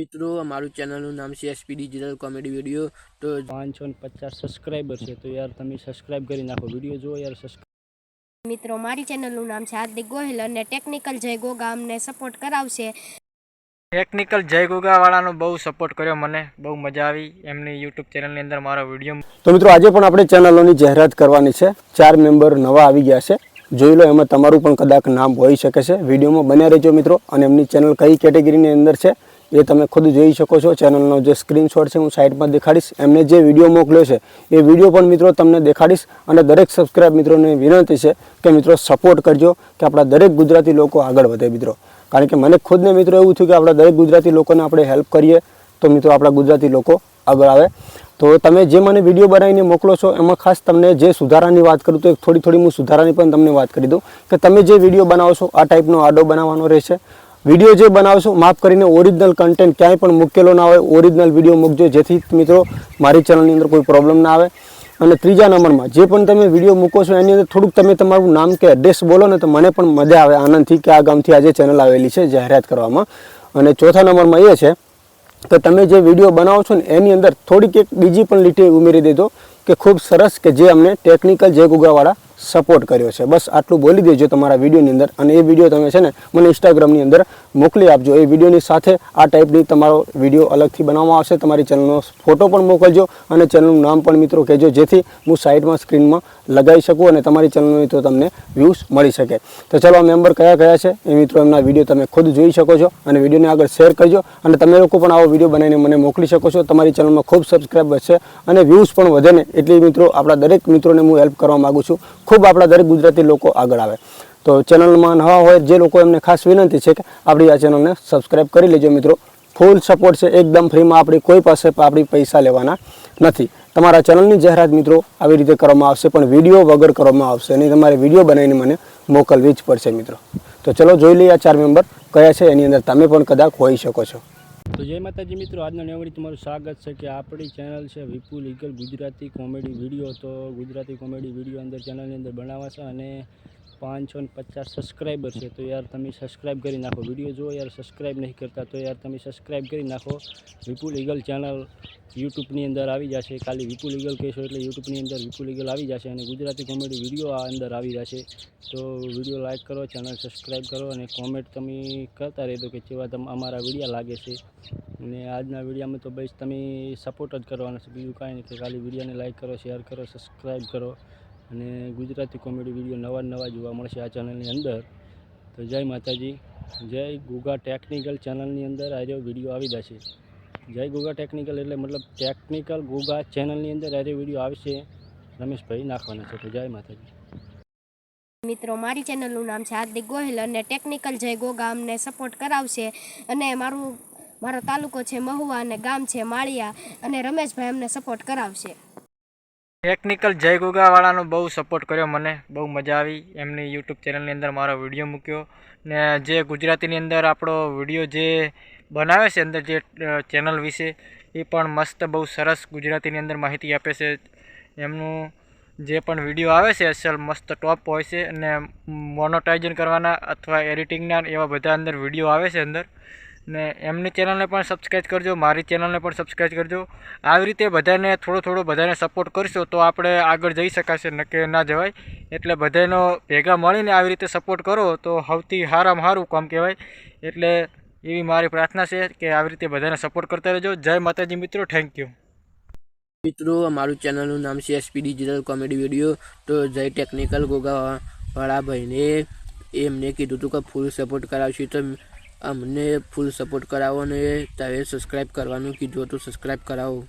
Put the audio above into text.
મિત્રો અમારું ચેનલનું નામ છે એસપી ડિજિટલ કોમેડી વીડિયો તો પાંચસો ને પચાસ સબસ્ક્રાઈબર છે તો યાર તમે સબસ્ક્રાઈબ કરી નાખો. વીડિયો જુઓ યાર સબસ્ક્રાઈબ મિત્રો મારી ચેનલનું નામ છે હાર્દિક ગોહિલ અને ટેકનિકલ જય ગોગા અમને સપોર્ટ કરાવશે. ટેકનિકલ જય ગોગાવાળાનો બહુ સપોર્ટ કર્યો મને. બહુ મજા આવી એમની યુટ્યુબ ચેનલની અંદર મારો વીડિયો તો મિત્રો આજે પણ આપણે ચેનલોની જાહેરાત કરવાની છે. ચાર મેમ્બર નવા આવી ગયા છે. જોઈ લો એમાં તમારું પણ કદાચ નામ હોઈ શકે છે. વિડીયોમાં બન્યા રહેજો મિત્રો. અને એમની ચેનલ કઈ કેટેગરીની અંદર છે? એ તમે ખુદ જોઈ શકો છો. ચેનલનો જે સ્ક્રીનશોટ છે, હું સાઈડમાં દેખાડીશ. એમને જે વીડિયો મોકલ્યો છે, એ વીડિયો પણ મિત્રો તમને દેખાડીશ. અને દરેક સબસ્ક્રાઈબ મિત્રોને વિનંતી છે કે મિત્રો સપોર્ટ કરજો, કે આપણા દરેક ગુજરાતી લોકો આગળ વધે મિત્રો. કારણ કે મને ખુદને મિત્રો એવું થયું કે આપણા દરેક ગુજરાતી લોકોને આપણે હેલ્પ કરીએ, તો મિત્રો આપણા ગુજરાતી લોકો આગળ આવે. તો તમે જે મને વીડિયો બનાવીને મોકલો છો, એમાં ખાસ તમને જે સુધારાની વાત કરું, તો એક થોડી થોડી હું સુધારાની પણ તમને વાત કરી દઉં. કે તમે જે વીડિયો બનાવો છો, આ ટાઈપનો આડો બનાવવાનો રહેશે. વીડિયો જે બનાવશો, માફ કરીને ઓરિજિનલ કન્ટેન્ટ ક્યાંય પણ મૂકેલો ના હોય ઓરિજિનલ વીડિયો મૂકજો. જેથી મિત્રો, મારી ચેનલની અંદર કોઈ પ્રોબ્લેમ ના આવે. અને ત્રીજા નંબરમાં, જે પણ તમે વીડિયો મૂકો છો, એની અંદર થોડુંક તમે તમારું નામ કે એડ્રેસ બોલો ને તો મને પણ મજા આવે આનંદથી કે આ ગામથી આજે ચેનલ આવેલી છે જાહેરાત કરવામાં. અને ચોથા નંબરમાં એ છે કે તમે જે વીડિયો બનાવો છો ને, એની અંદર થોડીક એક બીજી પણ લીટી ઉમેરી દેજો કે ખૂબ સરસ કે જે અમને ટેકનિકલ જે ગુગાવાળા સપોર્ટ કર્યો છે. બસ આટલું બોલી દેજો તમારા વિડીયોની અંદર અને એ વીડિયો તમે છે ને મને ઇન્સ્ટાગ્રામની અંદર મોકલી આપજો. એ વિડીયોની સાથે આ ટાઈપની તમારો વીડિયો અલગથી બનાવવામાં આવશે. તમારી ચેનલનો ફોટો પણ મોકલજો અને ચેનલનું નામ પણ મિત્રો કહેજો, જેથી હું સાઈડમાં સ્ક્રીનમાં લગાવી શકું અને તમારી ચેનલનો મિત્રો તમને વ્યૂઝ મળી શકે. તો ચલો, આ મેમ્બર કયા કયા છે એ મિત્રો એમના વીડિયો તમે ખુદ જોઈ શકો છો અને વિડીયોને આગળ શેર કરજો અને તમે લોકો પણ આવો વીડિયો બનાવીને મને મોકલી શકો છો. તમારી ચેનલમાં ખૂબ સબસ્ક્રાઈબ છે અને વ્યૂઝ પણ વધે ને. એટલી મિત્રો, આપણા દરેક મિત્રોને હું હેલ્પ કરવા માગું છું. ખૂબ આપણા દરેક ગુજરાતી લોકો આગળ આવે. તો ચેનલમાં નવા હોય જે લોકો એમને ખાસ વિનંતી છે કે આપણી આ ચેનલને સબસ્ક્રાઈબ કરી લેજો મિત્રો. ફૂલ સપોર્ટ છે, એકદમ ફ્રીમાં આપણી કોઈ પાસે આપણી પૈસા લેવાના નથી. તમારા ચેનલની જાહેરાત મિત્રો આવી રીતે કરવામાં આવશે, પણ વીડિયો વગર કરવામાં આવશે અને તમારે વીડિયો બનાવીને મને મોકલવી જ પડશે મિત્રો. તો ચલો જોઈ લઈએ આ ચાર મેમ્બર કયા છે, એની અંદર તમે પણ કદાચ હોઈ શકો છો. તો જય માતાજી મિત્રો, આજનો નેવડી તમારું સ્વાગત છે કે આપણી ચેનલ છે Vipul eagle Gujarati comedy video. તો ગુજરાતી કોમેડી વીડિયો અંદર ચેનલની અંદર બનાવવા અને પાંચસો ને પચાસ સબસ્ક્રાઈબર છે, તો યાર તમે સબસ્ક્રાઈબ કરી નાખો. વીડિયો જુઓ યાર સબસ્ક્રાઈબ નહીં કરતા તો યાર તમે સબસ્ક્રાઈબ કરી નાખો. વિપુલ ઈગલ ચેનલ યુટ્યુબની અંદર આવી જશે. ખાલી વિપુલ ઈગલ કહેશો એટલે યુટ્યુબની અંદર વિપુલ ઈગલ આવી જશે અને ગુજરાતી કોમેડી વીડિયો આ અંદર આવી જશે. તો વીડિયો લાઇક કરો ચેનલ સબસ્ક્રાઈબ કરો અને કોમેન્ટ તમે કરતા રહેજો કે કેવા તમે, અમારા વિડીયા લાગે છે. અને આજના વિડીયામાં તો બસ તમે સપોર્ટ જ કરવાનો છે. બીજું કાંઈ નહીં કે ખાલી વિડીયોને લાઇક કરો શેર કરો સબસ્ક્રાઈબ કરો. અને ગુજરાતી કોમેડી વીડિયો નવા નવા જોવા મળશે આ ચેનલની અંદર. તો જય માતાજી. જય ગુગા ટેકનિકલ ચેનલની અંદર આજે વીડિયો આવી જશે. જય ગુગા ટેકનિકલ એટલે મતલબ ટેકનિકલ ગુગા ચેનલની અંદર આજે વીડિયો આવશે. રમેશભાઈ નાખવાના છે તો જય માતાજી. મિત્રો, મારી ચેનલનું નામ છે હાર્દિક ગોહિલ અને ટેકનિકલ જય ગોગા અમને સપોર્ટ કરાવશે. અને મારું, મારો તાલુકો છે મહુવા અને ગામ છે માળિયા. અને રમેશભાઈ અમને સપોર્ટ કરાવશે. ટેકનિકલ જય ગુગાવાળાનો બહુ સપોર્ટ કર્યો મને, બહુ મજા આવી. એમની યુટ્યુબ ચેનલની અંદર મારો વીડિયો મૂક્યો. ને જે ગુજરાતીની અંદર આપણો વીડિયો જે બનાવે છે અંદર જે ચેનલ વિશે, એ પણ મસ્ત બહુ સરસ ગુજરાતીની અંદર માહિતી આપે છે. એમનું જે પણ વીડિયો આવે છે અસલ મસ્ત ટોપ હોય છે. અને મોનોટાઇઝન કરવાના અથવા એડિટિંગના એવા બધા અંદર વીડિયો આવે છે અંદર. ને એમની ચેનલને પણ સબસ્ક્રાઈબ કરજો, મારી ચેનલને પણ સબસ્ક્રાઈબ કરજો. આવી રીતે બધાને થોડો થોડો બધાને સપોર્ટ કરશો તો આપણે આગળ જઈ શકાશે નકે ના જવાય. એટલે બધાનો ભેગા મળીને આવી રીતે સપોર્ટ કરો તો સૌથી સારામાં સારું કામ કહેવાય. એટલે એવી મારી પ્રાર્થના છે કે આવી રીતે બધાને સપોર્ટ કરતા રહેજો. જય માતાજી મિત્રો થેન્ક યુ મિત્રો, અમારું ચેનલનું નામ છે એસપી ડિજિટલ કોમેડી વીડિયો તો જય ટેકનિકલ ગોગાવાળા ભાઈને એમને કીધું હતું કે ફૂલ સપોર્ટ કરાવશું તો અમને ફૂલ સપોર્ટ કરાવો અને તારે સબસ્ક્રાઈબ કરવાનું કીધું હતું સબસ્ક્રાઈબ કરાવો.